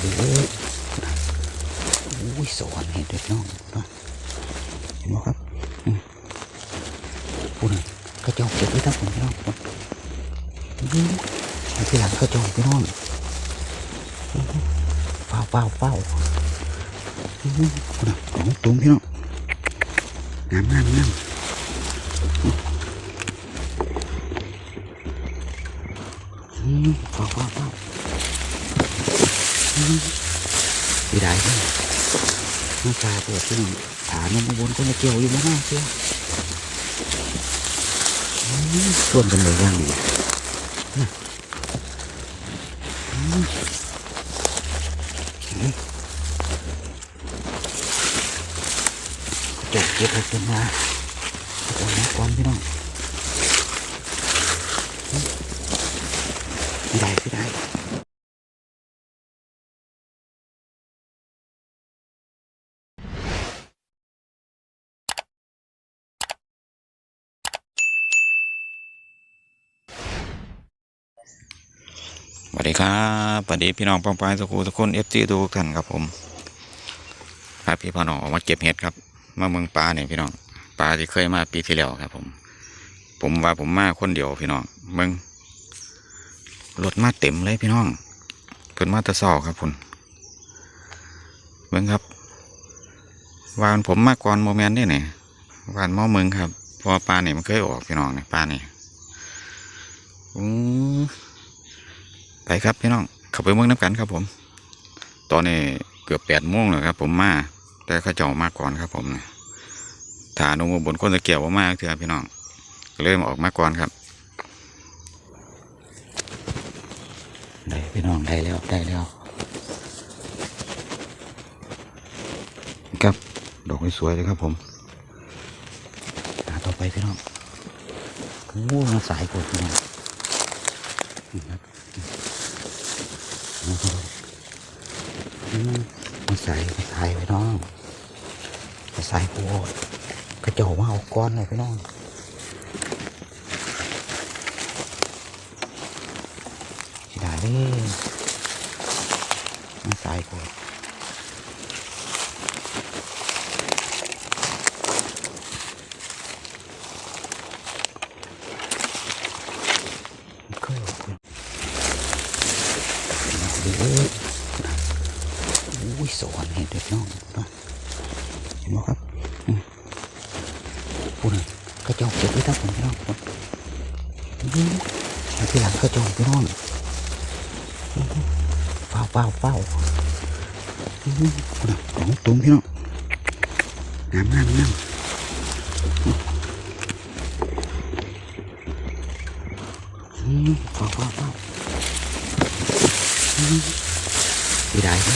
เอ้ยโอ้ยสอนเห็นเด็กน้องนะเห็นไหมครับอืมพูดนกระจอกเก็บไว้ทั้งคนพี่น้องคนอืมเอาที่หลังกระจอกพี่น้องเฝ้าเฝ้าเฝ้าอืมพูดนของตุ้มพี่น้องน้ำน้ำน้ำอืมฟ้าฟ้าฟ้า ดีได้ไหมน้ำตาปวดที่หนึ่งฐานมันบนก็มาเกี่ยวอยู่แล้วนะเชียวส่วนกันเลยย่างดีอืมอืมอืมจบเก็บให้ขึ้นมาน้ำก่อนพี่น้อง ไม่ได้ไม่ได้ สวัสดีครับสวัสดีพี่น้องปองปายสกูทุกคนเอฟซีทุกท่านครับผมพาพี่พ่อน้องออกมาเก็บเห็ดครับ มาเมืองปลาเนี่ยพี่น้องปลาที่เคยมาปีที่แล้วครับผม ผมว่าผมมาคนเดียวพี่น้องเมืองรถมาเต็มเลยพี่น้องเพิ่นมาแตะซอครับคุณเมืองครับวานผมมาก่อนโมเมนต์นี่เนี่ยวานมอเมืองครับพราะว่าปลาเนี่ยมันเคยออกพี่น้องเนี่ยปลาเนี่ยอือ ไปครับพี่น้องเข้าไปเมืองน้ำกันครับผม ตอนนี้เกือบแปดโมงแล้วครับ ผมมาแต่เขาเจ้ามาก่อนครับ ผมฐานลงมาบนก้นตะเกียบว่ามากเถอะพี่น้องก็เลยมาออกมาก่อนครับได้พี่น้องได้แล้วได้แล้วครับดอกสวยเลยครับผมหาต่อไปพี่น้องโอ้มาสายกดพี่น้องครับ มาใส่ไปใส่พี่น้องมาใส่โคตรกระเจามาเอาก้อนเลยไปน้องได้เลยมาใส่โคตร เคยออกเลยดูเอ้ยโอ้ยสอนเห็นเด็กน้องนะเห็นไหม ครับอืมพูดนะกระจอกเก็บไว้ทั้งคนพี่น้องคนอืมเอาที่หลังกระจอกพี่น้องอืมเฝ้าเฝ้าเฝ้าอืมพูดนะของตุ้มพี่น้องน้ำน้ำน้ำอืมฟ้าฟ้าฟ้าอืมดีได้ไหม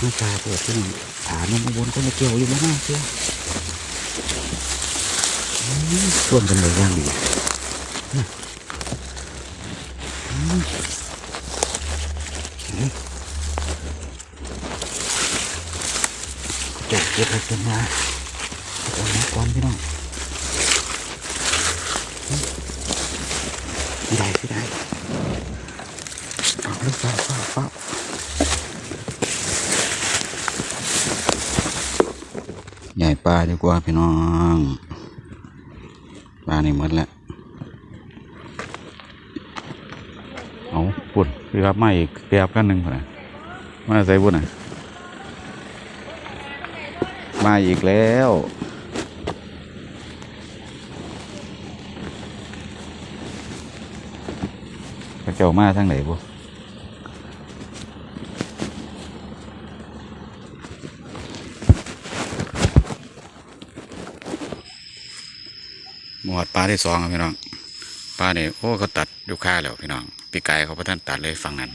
น้ำตาปวดที่หนึ่ง ฐานมันบนก็มาเกี่ยวอยู่แล้วนะเชียวอืมส่วนกันเลยย่างดีจบเก็บให้ขึ้นมาเอาน้ำก่อนพี่น้องไม่ได้ไม่ได้เอาลูกเฝ้าเฝ้าเฝ้าใหญ่ ปลาดีกว่าพี่น้องปลานี่หมดแล้วเอาปุ่นคือรับมาอีกเปียบกันหนึ่งคนน่ะมาใส่บุญอะมาอีกแล้วเขาเจ้ามาทางไหนบุ หมวดปลาที่สองครับพี่น้องปลาเนี่ยโอ้เขาตัดอยู่ค่าแล้วพี่น้องปีกายเขาพระท่านตัดเลยฝั่งนั้น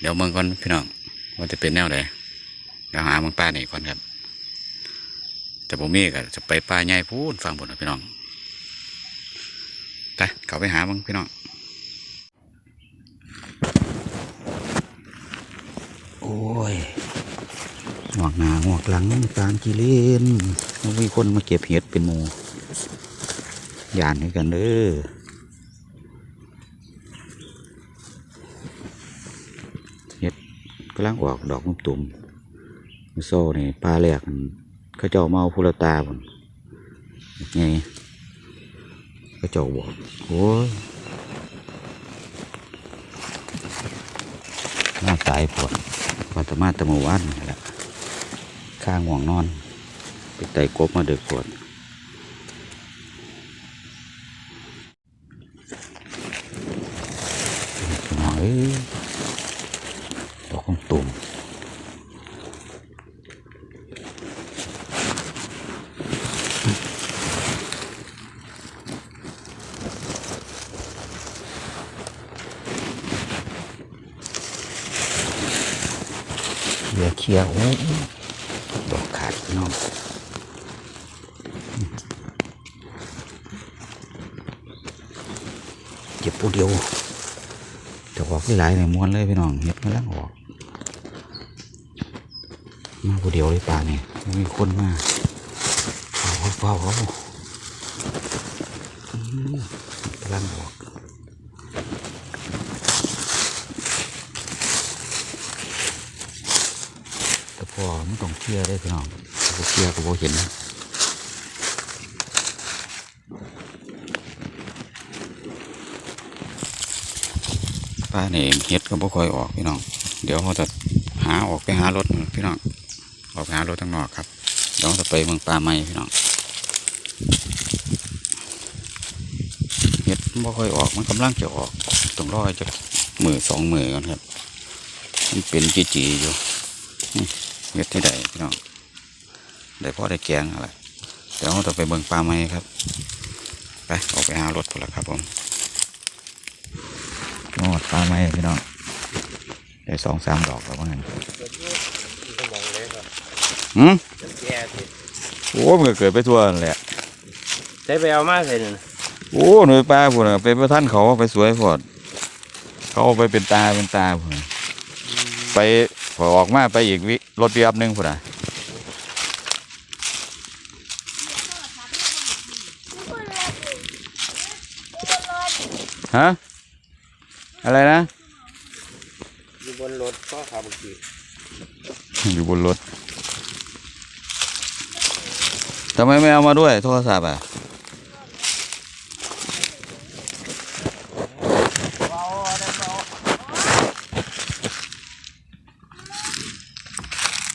เดี๋ยวเมืองก่อนพี่น้องว่าจะเป็นแนวไหนเดี๋ยวหาเมืองปลานี่ก่อนครับ แต่ผมมีก็จะไปปลาใหญ่พูนฟังบนนะพี่น้องไปเขาไปหาเมืองพี่น้องโอ้ยหวกหน้าหวกหลังตามกีเลนมันมีคนมาเก็บเห็ดเป็นหมู ยานให้กันเด้อเห็ดำลังออกดอกมุมตุ่มโซ่นี่ปลาแหลกมันเขาเจ้าเอาพุละตาผมไงเขาเจ้าบอกโอ้ยน่าตายปวดปัตมาตะมวานนี่แหละข้างห่วงนอน ไปไต่กบมาเดือปวด พี่น้องเอ้ยดอกของตุ่มเห ลือเคียวโอ้ยดอกขาดน้องเก็บปูเดียวจะออกหลายในม้วนเลยพี่น้องเห็ดมาแล้วออกมาผู้เดียวเลยป่าเนี่ยไม่มีคนมาเฝ้าเขาเฝ้าเขาอืมลังออกแต่พ อไม่ต้องเชื่อได้พี่น้องบ่เชื่อก็บ่เห็นปลาเนี่ยเห็ดก็บ่ค่อยออกพี่น้อง เดี๋ยวเขาจะหาออกไปหารถพี่น้อง ออกไปหารถทางนอกครับ เดี๋ยวเราจะไปเมืองปลาใหม่พี่น้องเห็ดบ่ค่อยออกมันกำลังจะออกต้องรอจะมือสองมือก่อนครับมันเป็นจีจีอยู่ เห็ดที่ใดพี่น้องได้พอได้แกงอะไรเดี๋ยวเราจะไปเมืองปลาใหม่ครับ ไปออกไปหารถพอแล้วครับผมนอดปลาไหมพี่น้องได้สองสามดอกแล้วว่างั้นเกิดอยู่ที่สมองเลยครับหืมจะแก่สิโอ้มันก็เกิดไปทั่วนั่นแหละใช้ไปเอามาใส่นั่นโอ้หน่วยปลาพุ่นน่ะไปประท่านเขาไปสวยพอดเขาเอาไปเป็นตาเป็นตาพุ่นน่ะไปพ อออกมาไปอีกวิรถเบียบหนึ่งพุ่นน่ะฮะ อะไรนะ อยู่บนรถก็ขับขี่อยู่บนรถทำไมไม่เอามาด้วยโทรศัพท์อะ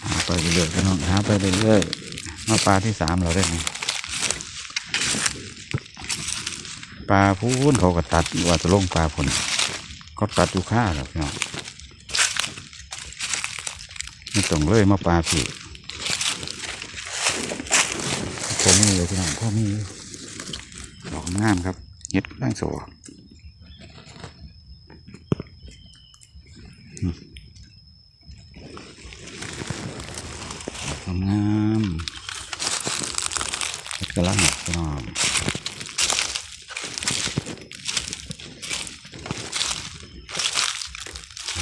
หาไป เรื่อยๆพี่น้องหาไปเรื่อยๆมาปลาที่สามเราได้ไหมปลาพูนเขาก็ตัดว่าจะลงปลาผลก็ตัดอยู่ค่าแล้วพี่น้องไม่ต้องเลยมาปลาผีพ่อมีเลยพี่น้องพ่อมีอยู่ดอกงามครับเฮ็ดร่างโสวงามงามๆเฮ็ดกระลังกพี่น้อง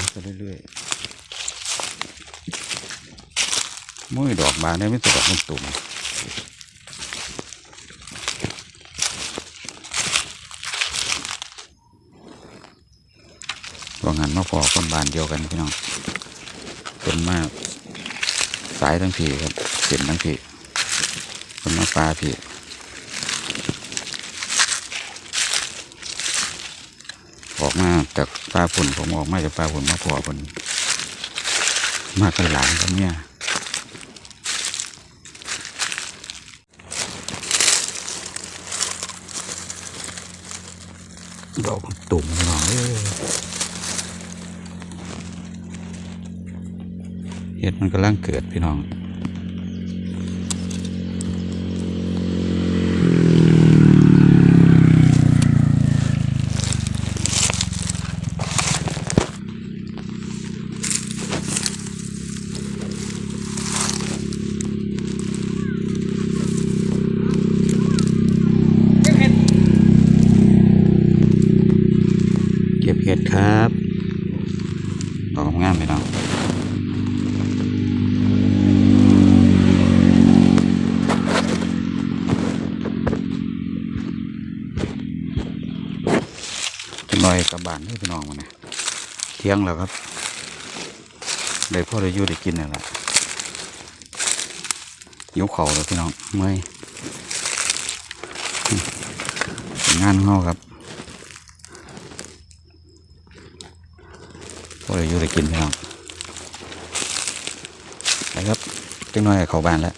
ไปเรื่อยๆมุ้ยดอกบานได้ไม่ตดอกมันตุ่มวางหันมาพอคนบานเดียวกันพี่น้องเป็นมาก สายทั้งผีครับเสียนทั้งผีคนมาปลาผีออกมาจากปลาฝุ่นผมออกมาจากปลาฝุ่นมาพอฝุ่นมากันหลานกันเนี่ยดอกตุ่มพี่น้อย เห็ดมันกำลังเกิดพี่น้องเก็บเห็ดครับดอกงามพี่น้องจะ กลับบ้านให้พี่น้องมาเนี่ยเที่ยงแล้วครับเลยพ่อได้ยู่ได้กินนั่แหละยกเข่าเลยพี่น้องเมื่อยงานของเราครับพ่อได้ยู่ได้กินพี่น้องไปครับจังน้อยเข้าบ้านแล้ว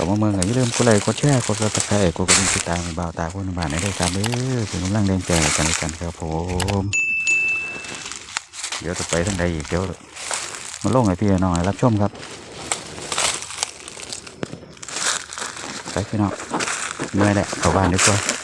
ต่อมาเมืองก็อย่าลืมกดไลค์กดแชร์กดติดตามกดกระดิ่งติดตามบ่าวตาคนบ้านได้ด้วยครับเด้อถึงกำลังแรงใจกันในกันครับผม เดี๋ยวจะไปทางใดอีกเดี๋ยวมาลงให้พี่น้องรับชมครับไปพี่น้องเมื่อยแหละเข้าบ้านดีกว่า